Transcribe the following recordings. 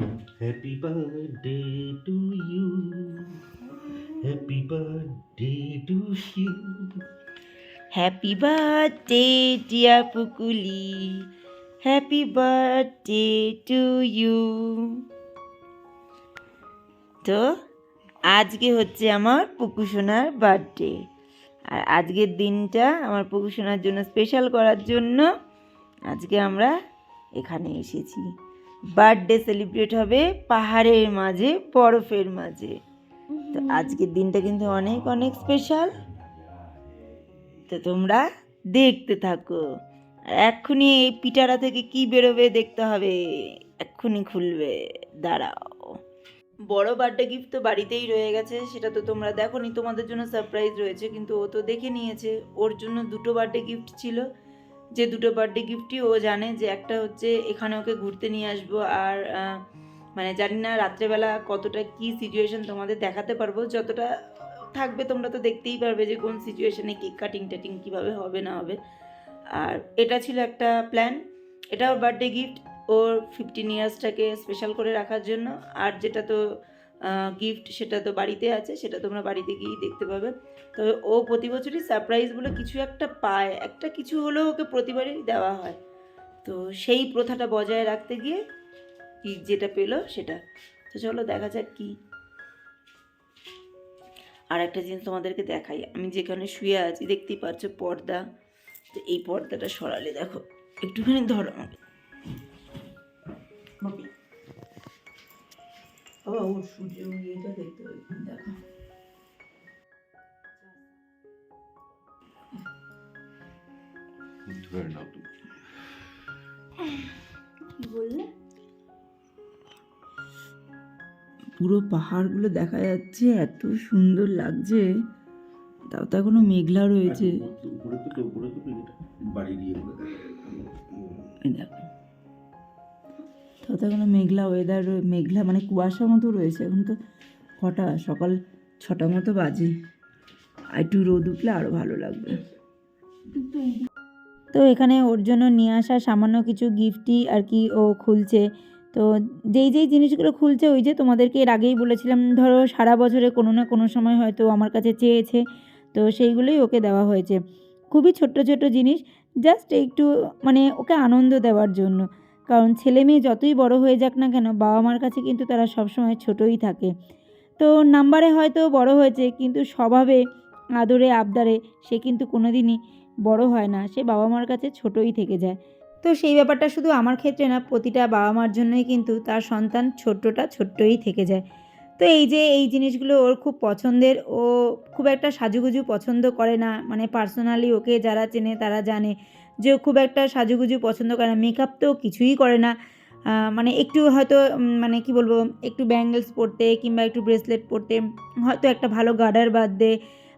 Happy birthday to you. Happy birthday to you. Happy birthday dear Pukuli happy birthday to you তো আজকে হচ্ছে আমার পুকুসোনার birthday আর আজকের দিনটা আমার পুকুসোনার জন্য স্পেশাল করার জন্য আজকে আমরা এখানে এসেছি বার্থডে সেলিব্রেট হবে পাহাড়ের মাঝে বরফের মাঝে। তো আজকের দিনটা কিন্তু অনেক অনেক স্পেশাল তো তোমরা দেখতে থাকো। এক্ষুনি এই পিটারা থেকে কি বেরোবে দেখতে হবে। এক্ষুনি খুলবে। দাঁড়াও। বড় বার্থডে গিফট তো বাড়িতেই রয়ে গেছে সেটা তো তোমরা দেখোনি। তোমাদের জন্য সারপ্রাইজ রয়েছে কিন্তু ও তো দেখে নিয়েছে। ওর জন্য দুটো বার্থডে গিফট ছিল। যে দুটো বার্থডে গিফটই ও জানে যে একটা হচ্ছে এখানে ওকে ঘুরতে নিয়ে আসব আর মানে জানি না রাত্রেবেলা কতটা কি সিচুয়েশন তোমাদের দেখাতে পারব। যতটা থাকবে তোমরা তো দেখতেই পারবে যে কোন সিচুয়েশনে কেক কাটিং টাটিং কীভাবে হবে না হবে। আর এটা ছিল একটা প্ল্যান এটা ওর বার্থডে গিফট ওর ফিফটিন ইয়ার্সটাকে স্পেশাল করে রাখার জন্য। আর যেটা তো গিফট সেটা তো বাড়িতে আছে, সেটা তোমরা বাড়িতে গিয়েই দেখতে পাবে। তবে ও প্রতি বছরই সারপ্রাইজ বলে কিছু একটা পায়। একটা কিছু হলেও ওকে প্রতিবারই দেওয়া হয়। তো সেই প্রথাটা বজায় রাখতে গিয়ে কি যেটা পেল সেটা। তো চলো দেখা যাক কী। আর একটা জিনিস তোমাদেরকে দেখাই। আমি যেখানে শুয়ে আছি, দেখতেই পাচ্ছ পর্দা। তো এই পর্দাটা সরালে দেখো, একটুখানি ধরো আমাকে। বাবা ওর সূর্য ইয়েটা দেখতে দেখো। ধরে নাও তুমি কি বললে? পুরো পাহাড়গুলো দেখা যাচ্ছে এত সুন্দর লাগছে। তাও তো এখনও মেঘলা রয়েছে। উপরে তো উপরে তো বাড়ি দিয়ে দেখো। তাও কোনো মেঘলা ওয়েদার মেঘলা মানে কুয়াশা মতো রয়েছে। এখন তো কটা? সকাল ছটা মতো বাজে। আর একটু রোদ উঠলে আরও ভালো লাগবে। তো এখানে ওর জন্য নিয়ে আসা সামান্য কিছু গিফটই আর কি ও খুলছে। তো যেই যেই জিনিসগুলো খুলছে, ওই যে তোমাদেরকে এর আগেই বলেছিলাম, ধরো সারা বছরে কোনো না কোনো সময় হয়তো আমার কাছে চেয়েছে। তো সেইগুলোই ওকে দেওয়া হয়েছে। খুবই ছোট্ট ছোট্ট জিনিস জাস্ট একটু মানে ওকে আনন্দ দেওয়ার জন্য। কারণ ছেলে মেয়ে যতই বড় হয়ে যাক না কেন বাবা মার কাছে কিন্তু তারা সবসময় ছোটই থাকে। তো নাম্বারে হয়তো বড় হয়েছে, কিন্তু স্বভাবে, আদরে, আবদারে সে কিন্তু কোনোদিনই বড় হয় না। সে বাবা মার কাছে ছোটই থেকে যায়। তো সেই ব্যাপারটা শুধু আমার ক্ষেত্রে না, প্রতিটা বাবা মার জন্যই কিন্তু তার সন্তান ছোট্টটা ছোট্টই থেকে যায়। তো এই যে এই জিনিসগুলো ওর খুব পছন্দের, ও খুব একটা সাজুগুজু পছন্দ করে না। মানে পার্সোনালি ওকে যারা চেনে তারা জানে। যে খুব একটা সাজুগুজু পছন্দ করে না মেকআপ তো কিছুই করে না। মানে একটু হয়তো মানে কি বলব একটু ব্যাঙ্গেলস পরতে কিংবা একটু ব্রেসলেট পরতে হয়তো একটা ভালো গার্ডার বাঁধতে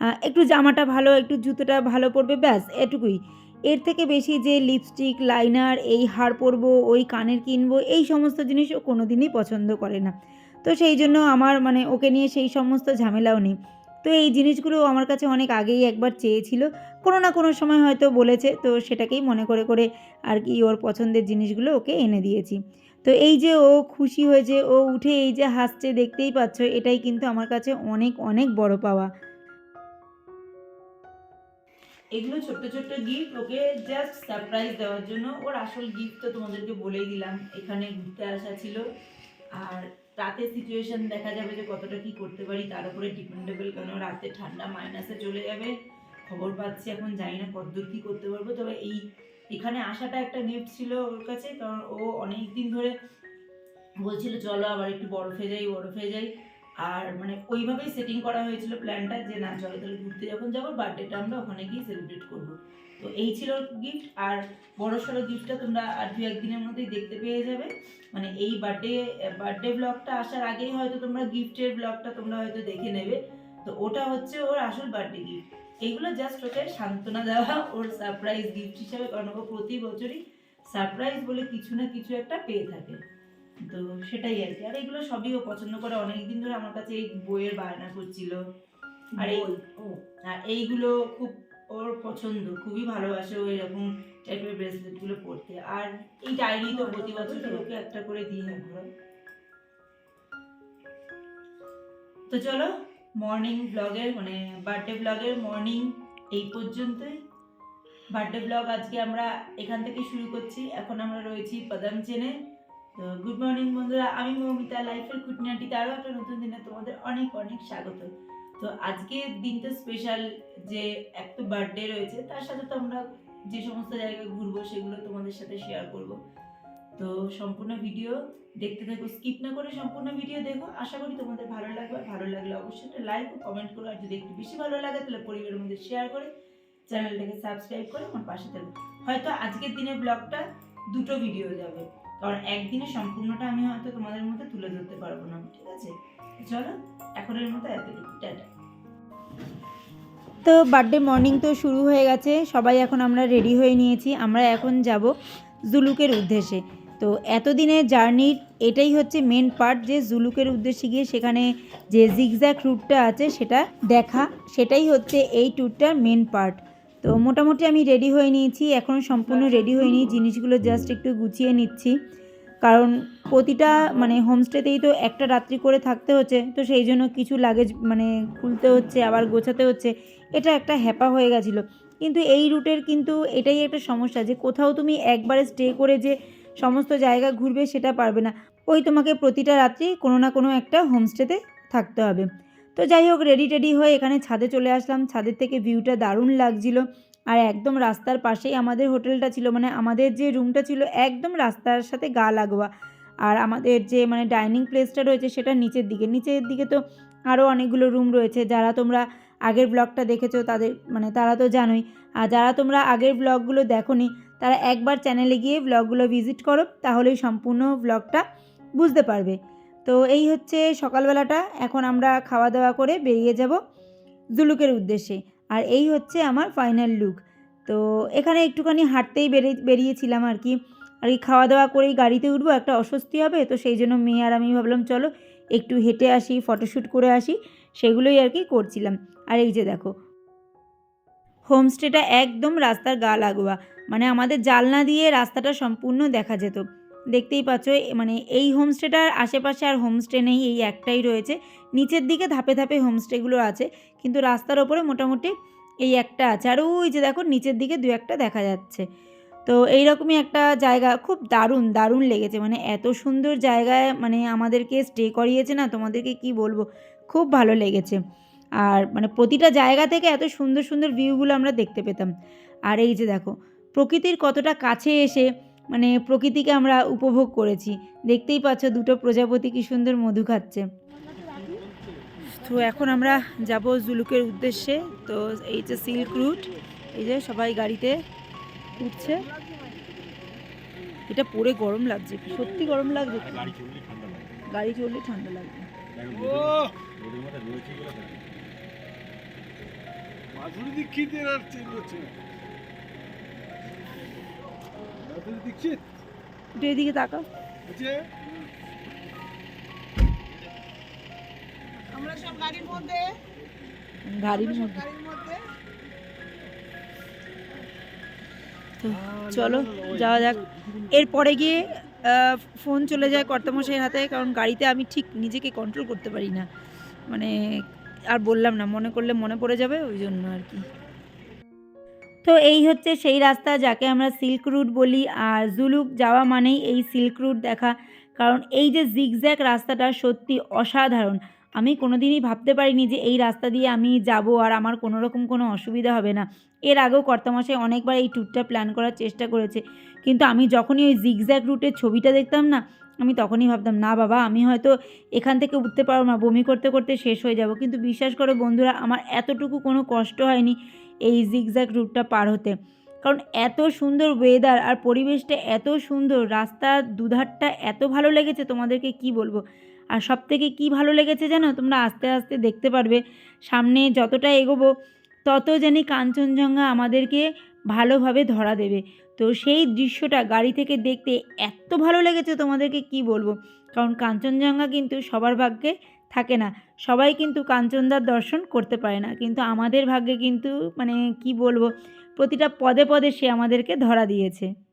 আহ, একটু জামাটা ভালো একটু জুতোটা ভালো পরবে ব্যাস এটুকুই। এর থেকে বেশি যে লিপস্টিক লাইনার এই হার পরবো ওই কানের কিনবো এই সমস্ত জিনিস ও কোনো দিনই পছন্দ করে না। তো সেই জন্য আমার মানে ওকে নিয়ে সেই সমস্ত ঝামেলাও নেই। তো এই জিনিসগুলো আমার কাছে অনেক আগেই একবার চেয়েছিল। কোনো না কোনো সময় হয়তো বলেছে, তো সেটাকেই মনে করে করে আর কি ওর পছন্দের জিনিসগুলো ওকে এনে দিয়েছি। তো এই যে ও খুশি হয়েছে, ও উঠে এই যে হাসছে, দেখতেই পাচ্ছ, এটাই কিন্তু আমার কাছে অনেক অনেক বড় পাওয়া। এগুলো ছোট্ট ছোট্ট গিফট ওকে জাস্ট সারপ্রাইজ দেওয়ার জন্য। ওর আসল গিফট তো তোমাদেরকে বলেই দিলাম, এখানে ঘুরতে আসা ছিল। আর রাতে সিচুয়েশন দেখা যাবে যে কতটা কি করতে পারি, তার উপরে ডিপেন্ডেবল কেন? রাতে ঠান্ডা মাইনাসে চলে যাবে। খবর পাচ্ছি এখন জানি না কতদূর কী করতে পারব। তবে এই, এখানে আসাটা একটা গিফট ছিল ওর কাছে, কারণ ও অনেক দিন ধরে বলছিল, চলো আবার একটু বরফে যাই বরফে যাই। আর মানে ওইভাবেই সেটিং করা হয়েছিল প্ল্যানটা যে, না, চলো তাহলে ঘুরতে যখন যাব বার্থডেটা আমরা ওখানে গিয়ে সেলিব্রেট করব। তো এই ছিল গিফট আর বড় সড়ো গিফটটা তোমরা আর দু একদিনের মধ্যেই দেখতে পেয়ে যাবে। মানে এই বার্থডে বার্থডে ব্লগটা আসার আগেই হয়তো তোমরা গিফটের ব্লগটা তোমরা হয়তো দেখে নেবে। তো ওটা হচ্ছে ওর আসল বার্থডে গিফট এইগুলো জাস্ট ওকে সান্ত্বনা দেওয়া ওর সারপ্রাইজ গিফট হিসাবে কারণ প্রতি বছরই সারপ্রাইজ বলে কিছু না কিছু একটা পেয়ে থাকে। সেটাই আর কি। আর এগুলো সবই ও পছন্দ করে। অনেকদিন ধরে আমার কাছে এই বইয়ের বায়না করছিল। আর এই আর এইগুলো খুব ওর পছন্দ। খুবই ভালোবাসে ও এরকম টাইপের ব্রেসলেটগুলো পরতে আর এই ডায়েরি তো প্রতি বছর ওকে একটা করে দিই আমরা তো চলো মর্নিং ব্লগের মানে বার্থডে ব্লগের মর্নিং এই পর্যন্তই। বার্থডে ব্লগ আজকে আমরা এখান থেকে শুরু করছি। এখন আমরা রয়েছি পদাম চেনে। তো গুড মর্নিং বন্ধুরা, আমি মৌমিতা লাইফের খুঁটিনাটিতে আরও একটা নতুন দিনে তোমাদের অনেক অনেক স্বাগত। তো আজকে দিনটা স্পেশাল যে এক তো বার্থডে রয়েছে, তার সাথে তো আমরা যে সমস্ত জায়গায় ঘুরবো সেগুলো তোমাদের সাথে শেয়ার করব। তো সম্পূর্ণ ভিডিও দেখতে থাকো স্কিপ না করে সম্পূর্ণ ভিডিও দেখো। আশা করি তোমাদের ভালো লাগবে, ভালো লাগলে অবশ্যই একটা লাইক ও কমেন্ট করো, আর যদি একটু বেশি ভালো লাগে তাহলে পরিবারের মধ্যে শেয়ার করে চ্যানেলটাকে সাবস্ক্রাইব করে আমার পাশে থাকো। হয়তো আজকের দিনে ব্লগটা দুটো ভিডিও যাবে। কারণ একদিনে সম্পূর্ণটা আমি হয়তো তোমাদের মধ্যে তুলে ধরতে পারব না। ঠিক আছে? চলো, এখনের মতো এতটুকু টাটা। তো বার্থডে মর্নিং তো শুরু হয়ে গেছে, সবাই এখন আমরা রেডি হয়ে নিয়েছি, আমরা এখন যাব জুলুকের উদ্দেশ্যে। তো এতদিনের জার্নির এটাই হচ্ছে মেন পার্ট যে জুলুকের উদ্দেশ্যে গিয়ে সেখানে যে জিগজ্যাক রুটটা আছে সেটা দেখা, সেটাই হচ্ছে এই ট্যুরটার মেন পার্ট তো মোটামুটি আমি রেডি হয়ে নিয়েছি, এখন সম্পূর্ণ রেডি হয়নি জিনিসগুলো জাস্ট একটু গুছিয়ে নিচ্ছি। কারণ প্রতিটা মানে হোমস্টেতেই তো একটা রাত্রি করে থাকতে হচ্ছে, তো সেই জন্য কিছু লাগেজ মানে খুলতে হচ্ছে, আবার গোছাতে হচ্ছে, এটা একটা হ্যাপা হয়ে গেছিল। কিন্তু এই রুটের কিন্তু এটাই একটা সমস্যা যে কোথাও তুমি একবারে স্টে করে যে সমস্ত জায়গা ঘুরবে সেটা পারবে না। ওই তোমাকে প্রতিটা রাত্রি কোনো না কোনো একটা হোমস্টেতে থাকতে হবে। তো যাই হোক রেডি টেডি হয়ে এখানে ছাদে চলে আসলাম। ছাদের থেকে ভিউটা দারুণ লাগছিল। আর একদম রাস্তার পাশেই আমাদের হোটেলটা ছিল। মানে আমাদের যে রুমটা ছিল, একদম রাস্তার সাথে গা লাগোয়া। আর আমাদের যে মানে ডাইনিং প্লেসটা রয়েছে, সেটা নিচের দিকে। নিচের দিকে তো আরও অনেকগুলো রুম রয়েছে। যারা তোমরা আগের ব্লগটা দেখেছ, তাদের মানে তারা তো জানোই। আর যারা তোমরা আগের ব্লগগুলো দেখোনি, তারা একবার চ্যানেলে গিয়ে ব্লগগুলো ভিজিট করো। তাহলেই সম্পূর্ণ ব্লগটা বুঝতে পারবে। তো এই হচ্ছে সকালবেলাটা। এখন আমরা খাওয়া দাওয়া করে বেরিয়ে যাব জুলুকের উদ্দেশ্যে। আর এই হচ্ছে আমার ফাইনাল লুক তো এখানে একটুখানি হাঁটতেই বেরিয়ে বেরিয়েছিলাম আর কি। আর কি খাওয়া দাওয়া করেই গাড়িতে উঠবো, একটা অস্বস্তি হবে। তো সেই জন্য মেয়ে আর আমি ভাবলাম, চলো একটু হেঁটে আসি, ফটোশ্যুট করে আসি। সেগুলোই আর কি করছিলাম। আর এই যে দেখো হোমস্টেটা একদম রাস্তার গা লাগোয়া। মানে আমাদের জালনা দিয়ে রাস্তাটা সম্পূর্ণ দেখা যেত। দেখতেই পাচ্ছ মানে এই হোমস্টেটার আশেপাশে আর হোমস্টে নেই, এই একটাই রয়েছে। নিচের দিকে ধাপে ধাপে হোমস্টেগুলো আছে, কিন্তু রাস্তার ওপরে মোটামুটি এই একটা আছে। আর ওই যে দেখো, নিচের দিকে দু একটা দেখা যাচ্ছে। তো এইরকমই একটা জায়গা, খুব দারুণ দারুণ লেগেছে। মানে এত সুন্দর জায়গায় মানে আমাদেরকে স্টে করিয়েছে না, তোমাদেরকে কি বলব? খুব ভালো লেগেছে। আর মানে প্রতিটা জায়গা থেকে এত সুন্দর সুন্দর ভিউগুলো আমরা দেখতে পেতাম। আর এই যে দেখো, প্রকৃতির কতটা কাছে এসে মানে প্রকৃতিকে আমরা উপভোগ করেছি। দেখতেই পাচ্ছ দুটো প্রজাপতি কি সুন্দর মধু খাচ্ছে। তো এখন আমরা যাব জুলুকের উদ্দেশ্যে। তো এই যে সিল্ক রুট, এই যে সবাই গাড়িতে উঠছে। এটা পরে গরম লাগছে, সত্যি গরম লাগছে। গাড়ি চললে ঠান্ডা লাগবে। মাধুরী দীক্ষিতের আর না দীক্ষিত? একটু এদিকে তাকাও। আমরা সব গাড়ির মধ্যে। গাড়ির মধ্যে। তো চলো যাওয়া যাক। এরপরে গিয়ে আহ, ফোন চলে যায় কর্তামশাইয়ের হাতে কারণ গাড়িতে আমি ঠিক নিজেকে কন্ট্রোল করতে পারি না। মানে আর বললাম না মনে করলে মনে পড়ে যাবে ওই জন্য আর কি। তো এই হচ্ছে সেই রাস্তা যাকে আমরা সিল্ক রুট বলি। আর জুলুক যাওয়া মানেই এই সিল্ক রুট দেখা। কারণ এই যে জিগজ্যাক রাস্তাটা সত্যি অসাধারণ। আমি কোনোদিনই ভাবতে পারিনি যে এই রাস্তা দিয়ে আমি যাব আর আমার কোনো রকম কোনো অসুবিধা হবে না। এর আগেও কর্তামশাই অনেকবার এই ট্যুরটা প্ল্যান করার চেষ্টা করেছে। কিন্তু আমি যখনই ওই জিগজ্যাক রুটের ছবিটা দেখতাম না, আমি তখনই ভাবতাম, না বাবা, আমি হয়তো এখান থেকে উঠতে পারব না। বমি করতে করতে শেষ হয়ে যাব। কিন্তু বিশ্বাস করো বন্ধুরা, আমার এতটুকু কোনো কষ্ট হয়নি। এই জিগজ্যাগ রুটটা পার হতে। কারণ এত সুন্দর ওয়েদার আর পরিবেশটা এত সুন্দর, রাস্তার দুধারটা এত ভালো লেগেছে, তোমাদেরকে কি বলব? আর সব থেকে কী ভালো লেগেছে জানো? তোমরা আস্তে আস্তে দেখতে পারবে, সামনে যতটা এগোবো, তত জানি কাঞ্চনজঙ্ঘা আমাদেরকে ভালোভাবে ধরা দেবে। তো সেই দৃশ্যটা গাড়ি থেকে দেখতে এত ভালো লেগেছে তোমাদেরকে কি বলব? কারণ কাঞ্চনজঙ্ঘা কিন্তু সবার ভাগ্যে থাকে না। সবাই কিন্তু কাঞ্চনদার দর্শন করতে পারে না। কিন্তু আমাদের ভাগ্যে কিন্তু মানে কি বলব, প্রতিটা পদে পদে সে আমাদেরকে ধরা দিয়েছে।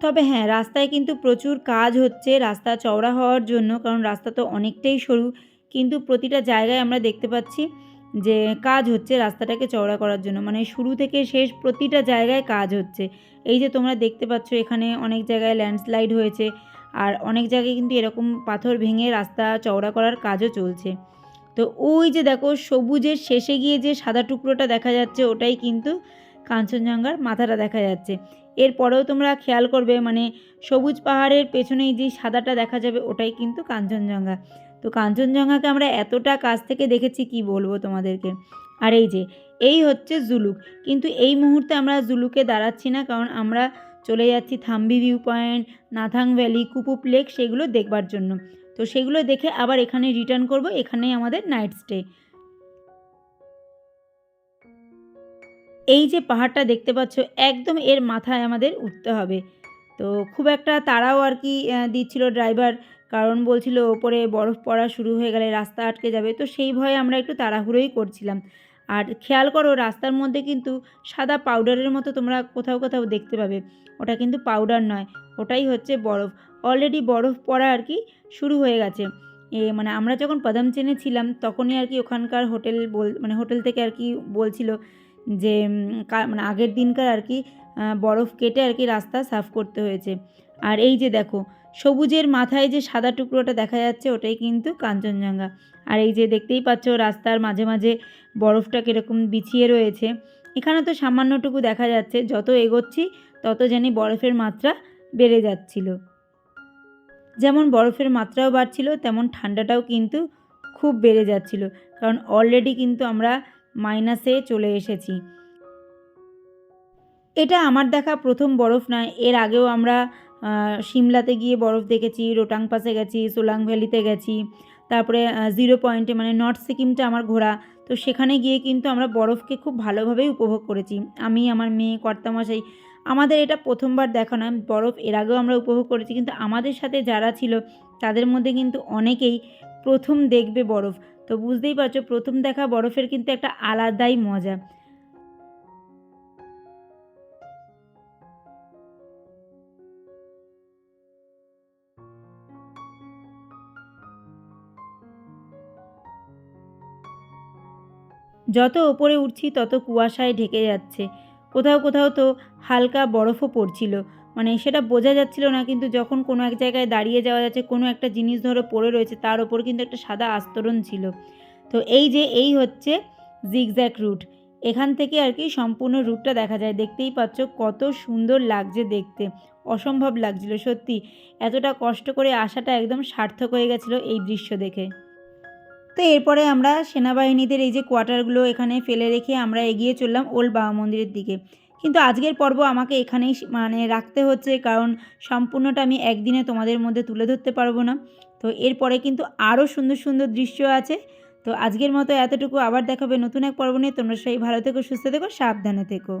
তবে হ্যাঁ রাস্তায় কিন্তু প্রচুর কাজ হচ্ছে, রাস্তা চওড়া হওয়ার জন্য, কারণ রাস্তা তো অনেকটাই সরু। কিন্তু প্রতিটা জায়গায় আমরা দেখতে পাচ্ছি যে কাজ হচ্ছে রাস্তাটাকে চওড়া করার জন্য। মানে শুরু থেকে শেষ প্রতিটা জায়গায় কাজ হচ্ছে। এই যে তোমরা দেখতে পাচ্ছ, এখানে অনেক জায়গায় ল্যান্ডস্লাইড হয়েছে আর অনেক জায়গায় কিন্তু এরকম পাথর ভেঙে রাস্তা চওড়া করার কাজও চলছে। তো ওই যে দেখো, সবুজের শেষে গিয়ে যে সাদা টুকরোটা দেখা যাচ্ছে, ওটাই কিন্তু কাঞ্চনজঙ্ঘার মাথাটা দেখা যাচ্ছে। এরপরেও তোমরা খেয়াল করবে মানে সবুজ পাহাড়ের পেছনেই যে সাদাটা দেখা যাবে ওটাই কিন্তু কাঞ্চনজঙ্ঘা। তো কাঞ্চনজঙ্ঘাকে আমরা এতটা কাছ থেকে দেখেছি কি বলব তোমাদেরকে? আর এই যে, এই হচ্ছে জুলুক। কিন্তু এই মুহূর্তে আমরা জুলুকে দাঁড়াচ্ছি না, কারণ আমরা চলে যাচ্ছি Thambi view point Nathang valley Kupup lake সেগুলো দেখবার জন্য। তো সেগুলো দেখে আবার এখানে রিটার্ন করব, এখানেই আমাদের নাইট স্টে। এই যে পাহাড়টা দেখতে পাচ্ছ, একদম এর মাথায় আমাদের উঠতে হবে। তো খুব একটা তারাও আর কি দিচ্ছিল ড্রাইভার, কারণ বলছিল ওপরে বরফ পড়া শুরু হয়ে গেলে রাস্তা আটকে যাবে। তো সেই ভয়ে আমরা একটু তাড়াহুড়োই করছিলাম। আর খেয়াল করো, রাস্তার মধ্যে কিন্তু সাদা পাউডারের মতো তোমরা কোথাও কোথাও দেখতে পাবে। ওটা কিন্তু পাউডার নয়, ওটাই হচ্ছে বরফ। অলরেডি বরফ পড়া আর কি শুরু হয়ে গেছে। এ মানে আমরা যখন পদম চেনে ছিলাম, তখনই আর কি ওখানকার হোটেল বল মানে হোটেল থেকে আর কি বলছিল যে মানে আগের দিনকার আর কি বরফ কেটে আর কি রাস্তা সাফ করতে হয়েছে। আর এই যে দেখো, সবুজের মাথায় যে সাদা টুকরোটা দেখা যাচ্ছে, ওটাই কিন্তু কাঞ্চনজঙ্ঘা। আর এই যে দেখতেই পাচ্ছ, রাস্তার মাঝে মাঝে বরফটা কীরকম বিছিয়ে রয়েছে। এখানে তো সামান্যটুকু দেখা যাচ্ছে, যত এগোচ্ছি, তত জানি বরফের মাত্রা বেড়ে যাচ্ছিল। যেমন বরফের মাত্রাও বাড়ছিল, তেমন ঠান্ডাটাও কিন্তু খুব বেড়ে যাচ্ছিল। কারণ অলরেডি কিন্তু আমরা মাইনাসে চলে এসেছি। এটা আমার দেখা প্রথম বরফ নয়, এর আগেও আমরা সিমলাতে গিয়ে বরফ দেখেছি, রোটাং পাসে গেছি, সোলাং ভ্যালিতে গেছি, তারপরে জিরো পয়েন্টে মানে নর্থ সিকিমটা আমার ঘোরা, তো সেখানে গিয়ে কিন্তু আমরা বরফকে খুব ভালোভাবেই উপভোগ করেছি। আমি, আমার মেয়ে, কর্তামশাই, আমাদের এটা প্রথমবার দেখা নয়, বরফ এর আগেও আমরা উপভোগ করেছি, কিন্তু আমাদের সাথে যারা ছিল, তাদের মধ্যে কিন্তু অনেকেই প্রথম দেখবে বরফ। তো বুঝতেই পারছ, প্রথম দেখা বরফের কিন্তু একটা আলাদাই মজা। যত ওপরে উঠছি, তত কুয়াশায় ঢেকে যাচ্ছে। কোথাও কোথাও তো হালকা বরফও পড়ছিল। মানে সেটা বোঝা যাচ্ছিল না, কিন্তু যখন কোনো এক জায়গায় দাঁড়িয়ে যাওয়া যাচ্ছে, কোনো একটা জিনিস ধরো পড়ে রয়েছে, তার ওপর কিন্তু একটা সাদা আস্তরণ ছিল। তো এই যে এই হচ্ছে জিগজ্যাক রুট এখান থেকে আর কি সম্পূর্ণ রুটটা দেখা যায়। দেখতেই পাচ্ছ কত সুন্দর লাগছে দেখতে। অসম্ভব লাগছিল, সত্যি। এতটা কষ্ট করে আসাটা একদম সার্থক হয়ে গেছিল এই দৃশ্য দেখে। তো এরপরে আমরা সেনাবাহিনীদের এই যে কোয়ার্টারগুলো এখানে ফেলে রেখে আমরা এগিয়ে চললাম ওল্ড বাবা মন্দিরের দিকে। কিন্তু আজকের পর্ব আমাকে এখানেই মানে রাখতে হচ্ছে, কারণ সম্পূর্ণটা আমি একদিনে তোমাদের মধ্যে তুলে ধরতে পারব না। তো এরপরে কিন্তু আরও সুন্দর সুন্দর দৃশ্য আছে। তো আজকের মতো এতটুকু, আবার দেখাবে নতুন এক পর্ব নিয়ে। তোমরা সেই ভালো থেকো, সুস্থ থেকো, সাবধানে থেকো।